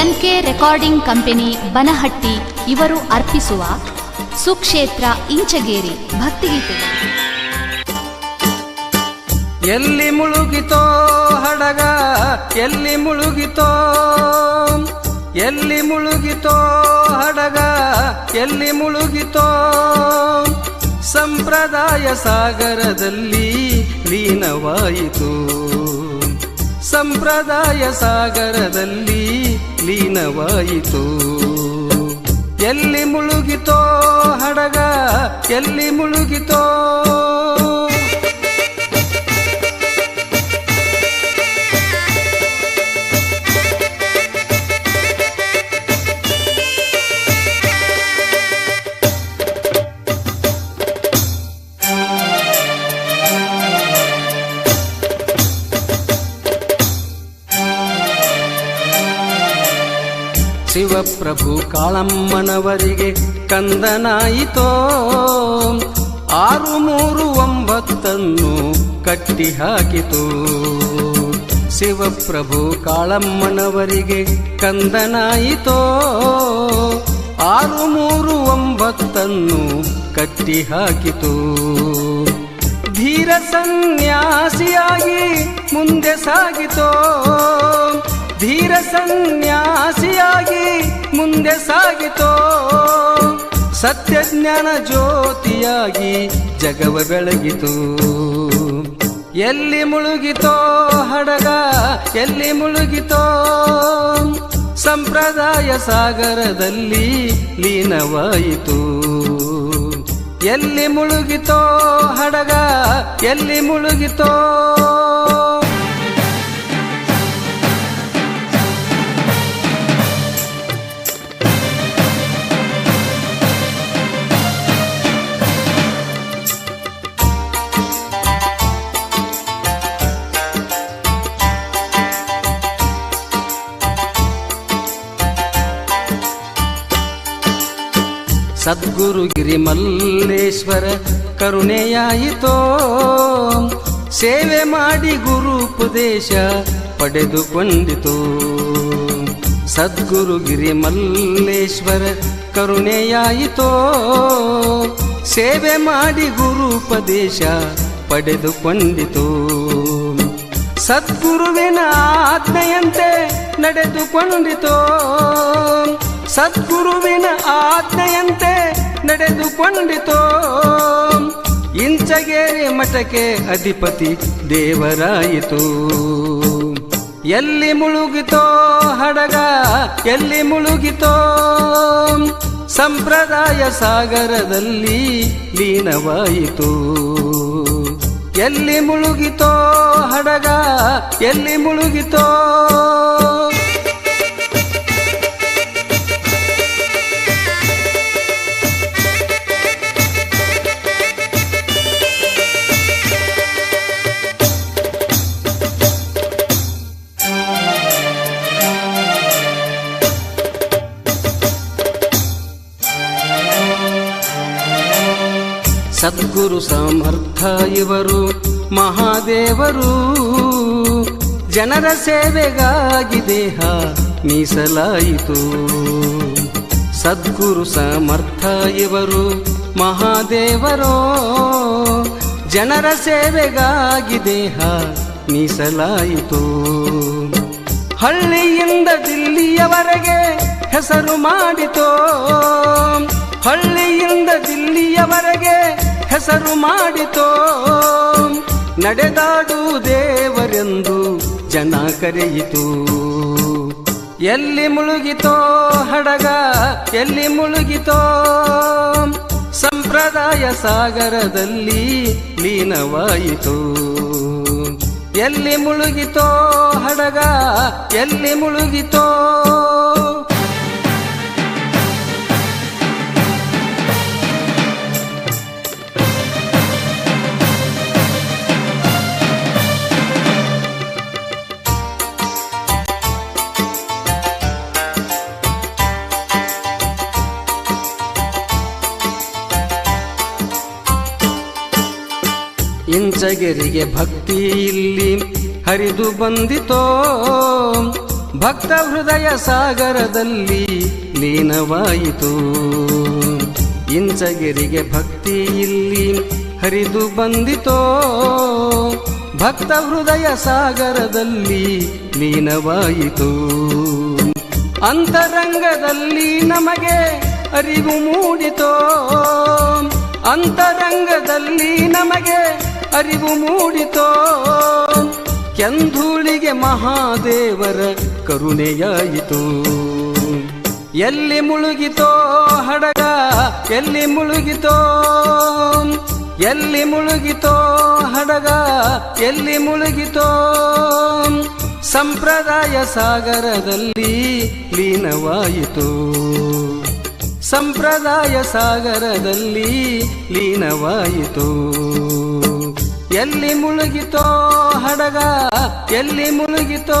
N K recording company Banahatti ಇವರು ಅರ್ಪಿಸುವ ಸುಕ್ಷೇತ್ರ ಇಂಚಗೇರಿ ಭಕ್ತಿಗೀತೆ ಎಲ್ಲಿ ಮುಳುಗಿತೋ ಹಡಗ, ಎಲ್ಲಿ ಮುಳುಗಿತೋ ಎಲ್ಲಿ ಮುಳುಗಿತೋ ಹಡಗ, ಎಲ್ಲಿ ಮುಳುಗಿತೋ. ಸಂಪ್ರದಾಯ ಸಾಗರದಲ್ಲಿ ಲೀನವಾಯಿತು. ಸಂಪ್ರದಾಯ ಸಾಗರದಲ್ಲಿ ಲೀನವಾಯಿತು ಎಲ್ಲಿ ಮುಳುಗಿತೋ ಹಡಗ ಎಲ್ಲಿ ಮುಳುಗಿತೋ ಶಿವಪ್ರಭು ಕಾಳಮ್ಮನವರಿಗೆ ಕಂದನಾಯಿತೋ. ಆರು ಮೂರು ಒಂಬತ್ತನ್ನು ಕಟ್ಟಿ ಹಾಕಿತು. ಶಿವಪ್ರಭು ಕಾಳಮ್ಮನವರಿಗೆ ಕಂದನಾಯಿತೋ. ಆರು ಮೂರು ಒಂಬತ್ತನ್ನು ಕಟ್ಟಿ ಹಾಕಿತು. ಧೀರ ಸನ್ಯಾಸಿಯಾಗಿ ಮುಂದೆ ಸಾಗಿತೋ. ಧೀರ ಸನ್ಯಾಸಿಯಾಗಿ ಮುಂದೆ ಸಾಗಿತೋ. ಸತ್ಯಜ್ಞಾನ ಜ್ಯೋತಿಯಾಗಿ ಜಗವ ಬೆಳಗಿತು. ಎಲ್ಲಿ ಮುಳುಗಿತೋ ಹಡಗ, ಎಲ್ಲಿ ಮುಳುಗಿತೋ. ಸಂಪ್ರದಾಯ ಸಾಗರದಲ್ಲಿ ಲೀನವಾಯಿತು. ಎಲ್ಲಿ ಮುಳುಗಿತೋ ಹಡಗ, ಎಲ್ಲಿ ಮುಳುಗಿತೋ. ಸದ್ಗುರುಗಿರಿ ಗಿರಿಮಲ್ಲೇಶ್ವರ ಕರುಣೆಯಾಯಿತೋ. ಸೇವೆ ಮಾಡಿ ಗುರು ಉಪದೇಶ ಪಡೆದುಕೊಂಡಿತು. ಸದ್ಗುರು ಗಿರಿಮಲ್ಲೇಶ್ವರ ಕರುಣೆಯಾಯಿತೋ. ಸೇವೆ ಮಾಡಿ ಗುರು ಉಪದೇಶ ಪಡೆದುಕೊಂಡಿತು. ಸದ್ಗುರುವಿನ ಆಜ್ಞೆಯಂತೆ ನಡೆದುಕೊಂಡಿತೋ. ಸದ್ಗುರುವಿನ ಆಜ್ಞೆಯಂತೆ ನಡೆದುಕೊಂಡಿತೋ. ಇಂಚಗೇರಿ ಮಠಕ್ಕೆ ಅಧಿಪತಿ ದೇವರಾಯಿತು. ಎಲ್ಲಿ ಮುಳುಗಿತೋ ಹಡಗ, ಎಲ್ಲಿ ಮುಳುಗಿತೋ. ಸಂಪ್ರದಾಯ ಸಾಗರದಲ್ಲಿ ಲೀನವಾಯಿತು. ಎಲ್ಲಿ ಮುಳುಗಿತೋ ಹಡಗ, ಎಲ್ಲಿ ಮುಳುಗಿತೋ. ಸದ್ಗುರು ಸಮರ್ಥ ಇವರು, ಮಹಾದೇವರು. ಜನರ ಸೇವೆಗಾಗಿ ದೇಹ ಮೀಸಲಾಯಿತು. ಸದ್ಗುರು ಸಮರ್ಥ ಇವರು, ಮಹಾದೇವರೋ. ಜನರ ಸೇವೆಗಾಗಿ ದೇಹ ಮೀಸಲಾಯಿತು. ಹಳ್ಳಿಯಿಂದ ದಿಲ್ಲಿಯವರೆಗೆ ಹೆಸರು ಮಾಡಿತೋ. ಹಳ್ಳಿಯಿಂದ ದಿಲ್ಲಿಯವರೆಗೆ ಹೆಸರು ಮಾಡಿತೋ? ನಡೆದಾಡು ದೇವರೆಂದು ಜನ ಕರೆಯಿತು. ಎಲ್ಲಿ ಮುಳುಗಿತೋ ಹಡಗ, ಎಲ್ಲಿ ಮುಳುಗಿತೋ? ಸಂಪ್ರದಾಯ ಸಾಗರದಲ್ಲಿ ಲೀನವಾಯಿತು. ಎಲ್ಲಿ ಮುಳುಗಿತೋ ಹಡಗ, ಎಲ್ಲಿ ಮುಳುಗಿತೋ? ಇಂಚಗೆರಿಗೆ ಭಕ್ತಿ ಇಲ್ಲಿ ಹರಿದು ಬಂದಿತೋ. ಭಕ್ತ ಹೃದಯ ಸಾಗರದಲ್ಲಿ ಲೀನವಾಯಿತು. ಇಂಚಗಿರಿಗೆ ಭಕ್ತಿ ಇಲ್ಲಿ ಹರಿದು ಬಂದಿತೋ. ಭಕ್ತ ಹೃದಯ ಸಾಗರದಲ್ಲಿ ಲೀನವಾಯಿತು. ಅಂತರಂಗದಲ್ಲಿ ನಮಗೆ ಅರಿವು ಮೂಡಿತೋ. ಅಂತರಂಗದಲ್ಲಿ ನಮಗೆ ಅರಿವು ಮೂಡಿತೋ? ಕೆಂಧೂಳಿಗೆ ಮಹಾದೇವರ ಕರುಣೆಯಾಯಿತು. ಎಲ್ಲಿ ಮುಳುಗಿತೋ ಹಡಗ, ಎಲ್ಲಿ ಮುಳುಗಿತೋ? ಎಲ್ಲಿ ಮುಳುಗಿತೋ ಹಡಗ, ಎಲ್ಲಿ ಮುಳುಗಿತೋ? ಸಂಪ್ರದಾಯ ಸಾಗರದಲ್ಲಿ ಲೀನವಾಯಿತು. ಸಂಪ್ರದಾಯ ಸಾಗರದಲ್ಲಿ ಲೀನವಾಯಿತು. ಎಲ್ಲಿ ಮುಳುಗಿತೋ ಹಡಗ ಎಲ್ಲಿ ಮುಳುಗಿತೋ